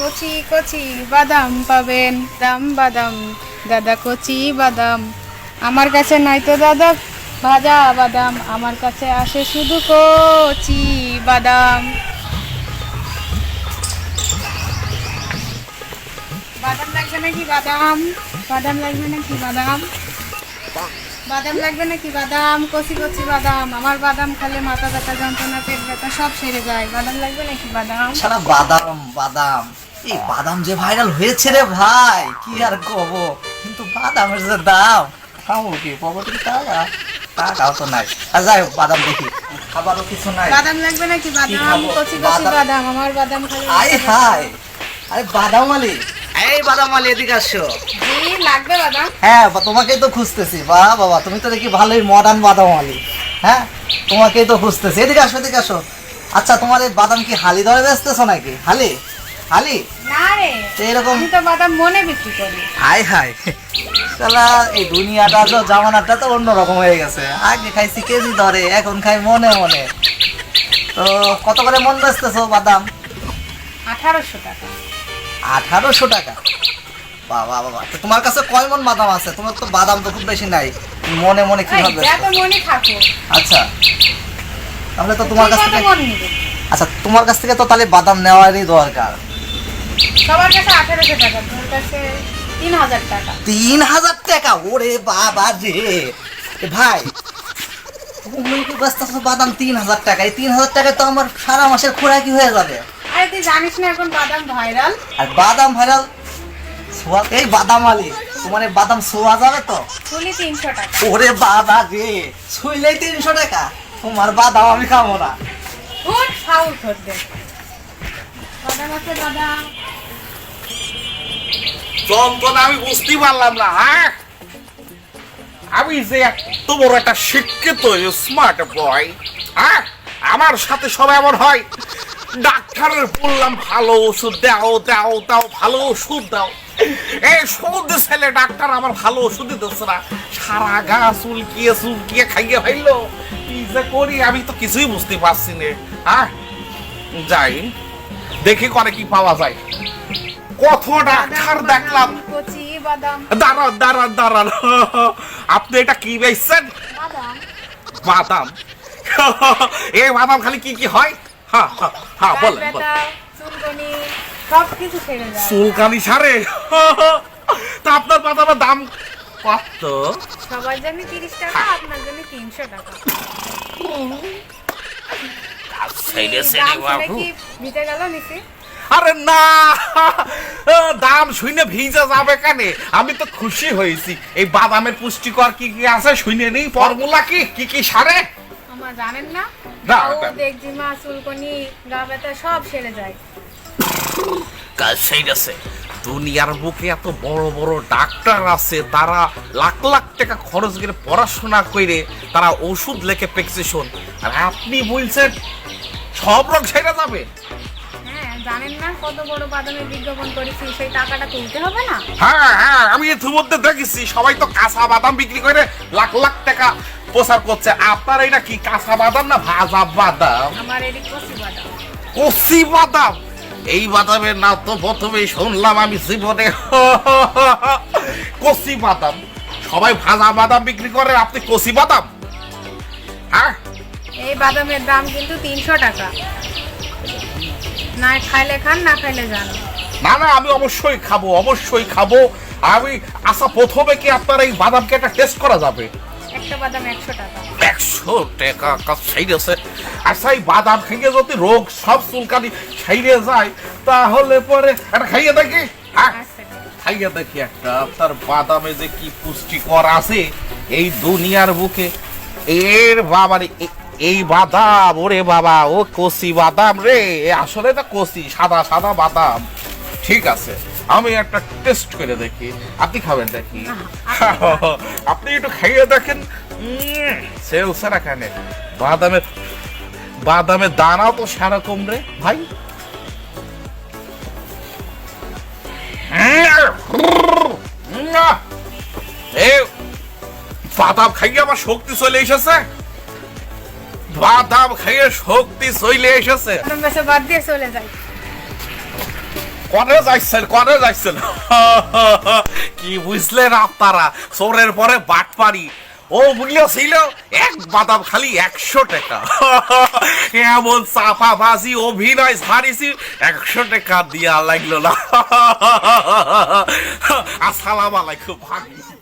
কচি কচি বাদাম পাবেন, দাম বাদাম। দাদা কচি বাদাম, আমার কাছে নাই তো দাদা, ভাজা বাদাম, আমার কাছে আসে শুধু কচি বাদাম। বাদাম লাগবে নাকি বাদাম? বাদাম লাগবে নাকি বাদাম? বাদাম লাগবে নাকি বাদাম? কচি কচি বাদাম, আমার বাদাম খালে মাথা ব্যথা, যন্ত্রণা, পেট ব্যথা সব সেরে যায়। বাদাম লাগবে নাকি বাদাম? সারা বাদাম বাদাম। এই বাদাম যে ভাইরাল হয়েছে রে ভাই কি আর কব কিন্তু বাদামের যে দাম খাব কি? পকেটে টাকা? টাকাও তো নাই। আর যাই হোক বাদাম দেখি। খাবারও কিছু নাই। বাদাম লাগবে নাকি? বাদাম কচি কচি বাদাম? বাদাম আমার বাদাম খেলে আই হাই আরে বাদাম আলি এই বাদাম আলি এদিকে আসো। জি লাগবে বাদাম। হ্যাঁ তোমাকেই তো খুঁজতেছি। বাহ বাবা তুমি তো দেখি ভালোই মডার্ন বাদাম আলি হ্যাঁ? তোমাকেই তো খুঁজতেছি। এদিকে আসো এদিকে আসো। আচ্ছা তোমার এই বাদাম কি হালি ধরে বেচতেছো নাকি? হালি? হালি না রে তো এরকম আমি তো বাদাম মনে বিক্রি করি। হাই হাই শালা এই দুনিয়াটা তো জামানাটা তো অন্যরকম হয়ে গেছে। আগে খাইছি কেজি ধরে এখন খাই মনে মনে। তো কত করে মন বেচতেছো বাদাম? আঠারোশো টাকা। আঠারোশো টাকা? বাবা বাবা। তো তোমার কাছে কয় মন বাদাম আছে? তোমার তো বাদাম তো খুব বেশি নাই। মনে মনে কি মনে থাকো আচ্ছা। তাহলে তো তোমার কাছ থেকে আচ্ছা তোমার কাছ থেকে তো তাহলে বাদাম নেওয়ারই দরকার। সবার কাছে আঠারোশো টাকা তোর কাছে তিন হাজার টাকা। তিন হাজার টাকা? ওরে বাবা রে। ভাই তুমি কি বেচতেছো বাদাম তিন হাজার টাকা। এই তিন হাজার টাকায় তো আমার সারা মাসের খোরাকি হয়ে যাবে। আরে তুই জানিস না এখন বাদাম ভাইরাল? আর বাদাম ভাইরাল সোয়া এই বাদাম আলি তোমার এই বাদাম সোয়া যাবে তো? ফুলি তিনশো টাকা। ওরে বাবা রে ছুইলেই তিনশো টাকা। তোমার বাদাম আমি খাব না। উঠ করবে বাদাম আছে বাদাম। চন্দন আমি বুঝতে পারলাম না হ্যাঁ? আমি যে এত বড় একটা শিক্ষিত স্মার্ট বয় হ্যাঁ? আমার সাথে সব এমন হয়, ডাক্তারের বললাম, ভালো ওষুধ দাও দাও দাও, ভালো ওষুধ দাও। এই সৌদ ছেলে ডাক্তার আমার ভালো ওষুধ দিতেছে না। সারা গা চুলকিয়ে চুলকিয়ে খাইয়ে ফেলল। কি যে করি, আমি তো কিছুই বুঝতে পারছি না হ্যাঁ? যাই, দেখি করে কি পাওয়া যায়। কত ডাক্তার দেখলাম। কচি বাদাম। দাঁড়ান দাঁড়ান দাঁড়ান। আপনি এটা কি বেচছেন? বাদাম। বাদাম। এই বাদাম খালি কি কি হয়? হ্যাঁ হ্যাঁ বলেন। ব্যথা সব কিছু সেরে যায়। চুলকানি সারে। তা আপনার বাদামের দাম কত? সবার জন্য তিরিশ টাকা আপনার জন্য তিনশো টাকা। ছেড়ে শুনে কি মিটে গেল নিচে? আরে না দাম শুনে ভিজা যাবে কেন? আমি তো খুশি হয়েছি। এই বাদামের পুষ্টিকর কি কি আছে শুনে নেই? ফর্মুলা কি? কি কি সারে? আমার জানেন না? না, ও ওটা- দেখজিমা চুলকনি গা ব্যথা সব সেরে যায়। কাজ সেই আছে। দুনিয়ার বুকে এত বড় বড় ডাক্তার আছে তারা লাখ লাখ টাকা খরচ করে পড়াশোনা করে তারা ওষুধ লেখে প্রেসক্রিপশন। আর আপনি বলছেন সব রোগ সেরে যাবে? জানেন না কত বড় বাদামের বিজ্ঞাপন করেছি সেই টাকাটা তুলতে হবে না? হ্যাঁ হ্যাঁ আমি ইতিমধ্যে দেখেছি সবাই তো কাঁচা বাদাম বিক্রি করে লাখ লাখ টাকা প্রচার করছে। আপনার এটা কি কাঁচা বাদাম না ভাজা বাদাম? আমার এদিক কচি বাদাম। কচি বাদাম? এই বাদামের নাম তো প্রথমেই শুনলাম আমি জীবনে। কচি বাদাম। সবাই ভাজা বাদাম বিক্রি করে আপনি কচি বাদাম? হ্যাঁ? এই বাদামের দাম কিন্তু তিনশো টাকা। না খাইলে খান না খাইলে যান। না না আমি অবশ্যই খাব অবশ্যই খাব। আমি আচ্ছা প্রথমে কি আপনার এই বাদামকে একটা টেস্ট করা যাবে? একটা বাদাম একশো টাকা। একশো টাকা কাজ সেইরেছে আচ্ছা এই বাদাম খেয়ে যদি রোগ সব চুলকানি সেইরে যায় তাহলে পরে একটা খাইয়ে দেখি হ্যাঁ? খাইয়ে দেখি একটা আপনার বাদামে যে কি পুষ্টিকর আছে এই দুনিয়ার বুকে। এর বাবার এই বাদাম ওরে বাবা ও কচি বাদাম রে। এ আসলে না কচি সাদা সাদা বাদাম। ঠিক আছে আমি একটা টেস্ট করে দেখি। আপনি খাবেন দেখি আপনি একটু খাইয়ে দেখেন। সেল সারা খানে বাদামের বাদামের দানাও তো সেরকম রে ভাই। বাদাম খাইয়ে আমার শক্তি চলে এসেছে। বাদাম খাইয়ে শক্তি চলে এসেছে। বাদাম বাদ দিয়ে চলে যায় করে যাইছেন করে যাইছেন? কি বুঝলেন আপনারা? চোরের পরে বাটপারি ও বুঝলেছিল এক বাদাম খালি একশো টাকা। এমন চাপা বাজি অভিনয় ছাড়িছি একশো টাকা দিয়া লাগল না। আসসালাম আলাইকুম ভাবি।